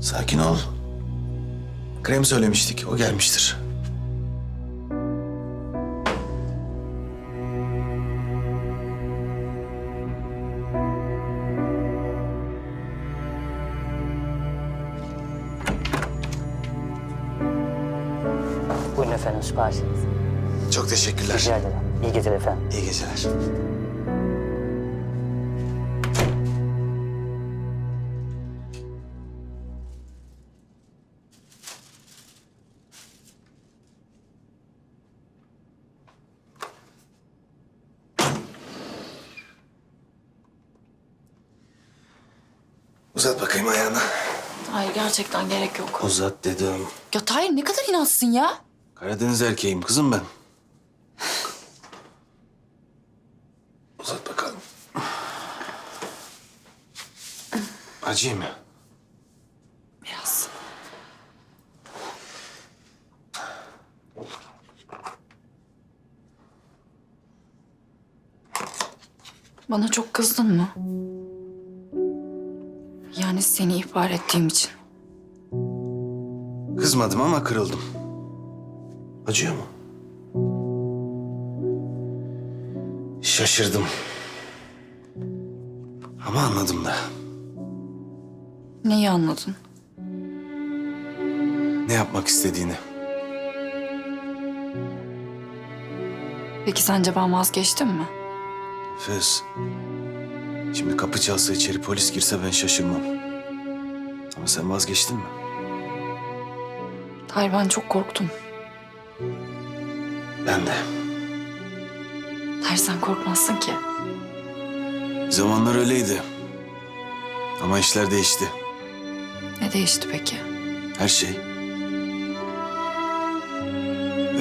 Sakin ol. Krem söylemiştik. O gelmiştir. Buyurun efendim siparişiniz. Çok teşekkürler. Rica ederim. İyi geceler efendim. İyi geceler. Uzat bakayım ayağını. Hayır gerçekten gerek yok. Uzat dedim. Ya Tahir ne kadar inatsın ya. Karadeniz erkeğim kızım ben. Uzat bakalım. Acıyım mı? Biraz. Bana çok kızdın mı? Yani seni ihbar ettiğim için. Kızmadım ama kırıldım. Acıyor mu? Şaşırdım. Ama anladım da. Neyi anladın? Ne yapmak istediğini. Peki sence ben vazgeçtim mi? Fez. Şimdi kapı çalsa içeri polis girse ben şaşırmam. Ama sen vazgeçtin mi? Tahir ben çok korktum. Ben de. Tahir sen korkmazsın ki. Zamanlar öyleydi. Ama işler değişti. Ne değişti peki? Her şey.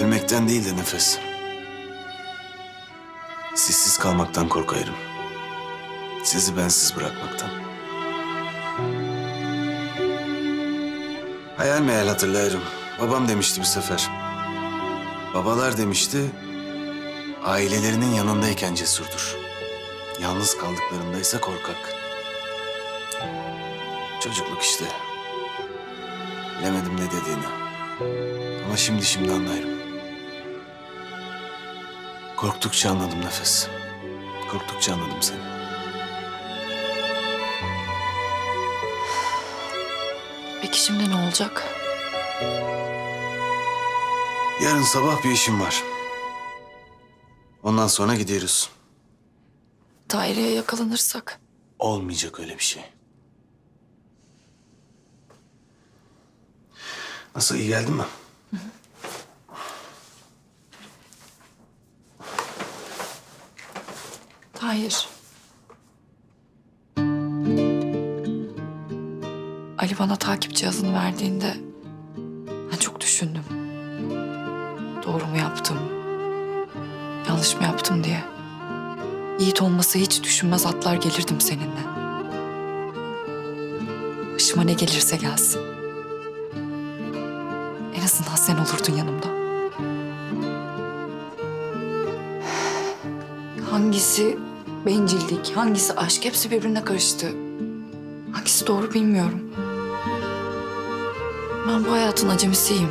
Ölmekten değil de nefes. Sizsiz kalmaktan korkarım. Sizi bensiz bırakmaktan. Hayal meyal hatırlarım. Babam demişti bir sefer. Babalar demişti, ailelerinin yanındayken cesurdur. Yalnız kaldıklarındaysa korkak. Çocukluk işte. Bilemedim ne dediğini. Ama şimdi şimdi anlarım. Korktukça anladım nefes. Korktukça anladım seni. Peki şimdi ne olacak? Yarın sabah bir işim var. Ondan sonra gidiyoruz. Tahir'e yakalanırsak. Olmayacak öyle bir şey. Nasıl iyi geldin mi? Tahir. Ali bana takip cihazını verdiğinde ben çok düşündüm. Doğru mu yaptım? Yanlış mı yaptım diye. Yiğit olması hiç düşünmez atlar gelirdim seninle. Başıma ne gelirse gelsin. En azından sen olurdun yanımda. Hangisi bencillik, hangisi aşk hepsi birbirine karıştı. Hangisi doğru bilmiyorum. Ben bu hayatın acemisiyim.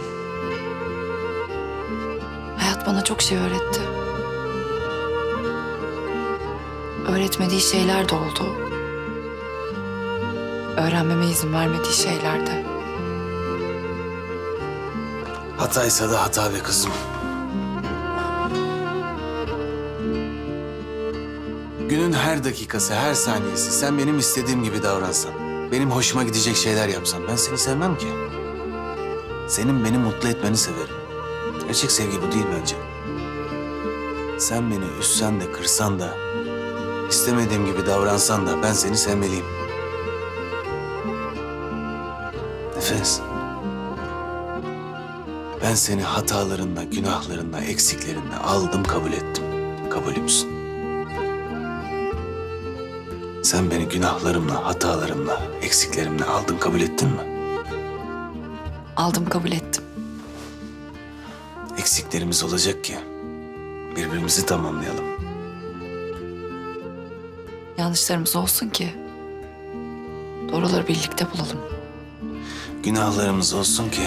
Hayat bana çok şey öğretti. Öğretmediği şeyler de oldu. Öğrenmeme izin vermediği şeyler de. Hataysa da hata be kızım. Günün her dakikası, her saniyesi sen benim istediğim gibi davransan, benim hoşuma gidecek şeyler yapsan ben seni sevmem ki. Senin beni mutlu etmeni severim. Gerçek sevgi bu değil bence. Sen beni üssen de kırsan da, istemediğim gibi davransan da ben seni sevmeliyim. Nefes. Ben seni hatalarınla, günahlarınla, eksiklerinle aldım, kabul ettim. Kabulümsün. Sen beni günahlarımla, hatalarımla, eksiklerimle aldın, kabul ettin mi? Aldım kabul ettim. Eksiklerimiz olacak ki birbirimizi tamamlayalım. Yanlışlarımız olsun ki doğruları birlikte bulalım. günahlarımız olsun ki